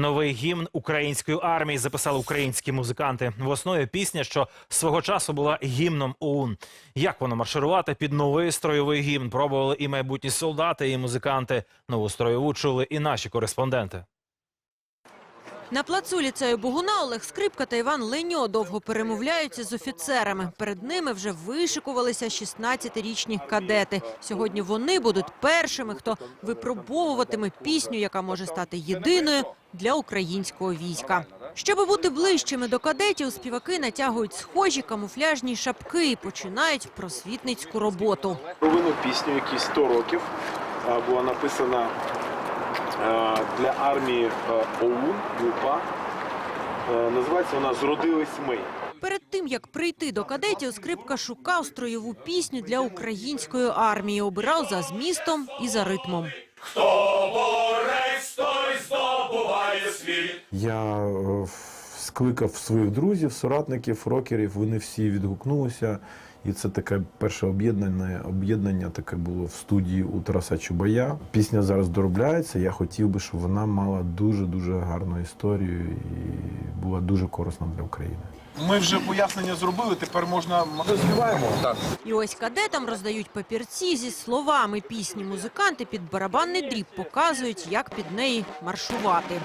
Новий гімн української армії записали українські музиканти. В основі пісня, що свого часу була гімном ОУН. Як воно марширувати під новий стройовий гімн? Пробували і майбутні солдати, і музиканти. Нову строєву чули і наші кореспонденти. На плацу ліцею Богуна Олег Скрипка та Іван Леньо довго перемовляються з офіцерами. Перед ними вже вишикувалися 16-річні кадети. Сьогодні вони будуть першими, хто випробовуватиме пісню, яка може стати єдиною для українського війська. Щоб бути ближчими до кадетів, співаки натягують схожі камуфляжні шапки і починають просвітницьку роботу. Провину пісню, які 100 років була написана для армії а, ОУН, УПА. Називається вона Зродились ми. Перед тим як прийти до кадетів, скрипка шукав строєву пісню для української армії. Обирав за змістом і за ритмом. Хто борець, той здобуває світ. Я е, скликав своїх друзів, соратників, рокерів. Вони всі відгукнулися. І це таке перше об'єднання, об'єднання таке було в студії у Тараса Чубая. Пісня зараз доробляється. Я хотів би, щоб вона мала дуже дуже гарну історію і була дуже корисна для України. Ми вже пояснення зробили, тепер можна співаємо. Так. І ось кадетам роздають папірці зі словами пісні. Музиканти під барабанний дріб показують, як під неї маршувати.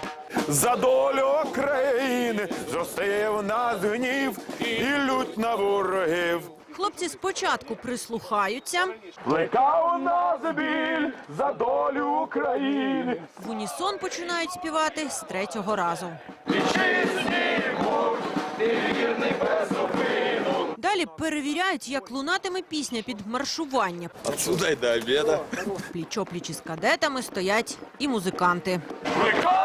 За долю України зростив нас гнів і лють на ворогів. Хлопці спочатку прислухаються, Плекав нас біль за долю України. в унісон починають співати з третього разу. Далі перевіряють, як лунатиме пісня під маршування. Отсюда и до обеда. Пліч-опліч із кадетами стоять і музиканти. Плекав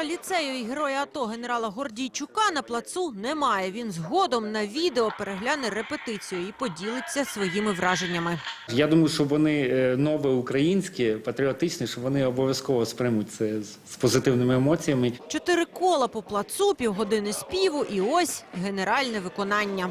Ректора ліцею і героя АТО генерала Гордійчука на плацу немає. Він згодом на відео перегляне репетицію і поділиться своїми враженнями. Я думаю, що вони е, нове українське, патріотичне, що вони обов'язково сприймуть це з позитивними емоціями. Чотири кола по плацу, півгодини співу і ось генеральне виконання.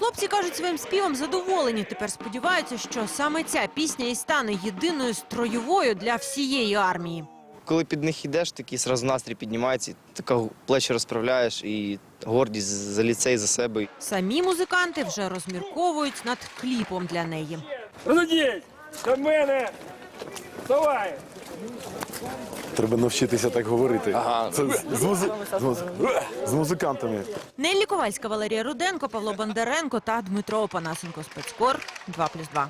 Хлопці кажуть, своїм співом задоволені. Тепер сподіваються, що саме ця пісня і стане єдиною строєвою для всієї армії. Коли під них йдеш, такий сразу настрій піднімається, така плечі розправляєш і гордість за ліцей, за себе. Самі музиканти вже розмірковують над кліпом для неї. Розумієш, до мене. Давай. Треба навчитися так говорити. Ага. Це з, з, музи- з, з музикантами. Неллі Ковальська, Валерія Руденко, Павло Бондаренко та Дмитро Опанасенко. Спецкор 2+,2.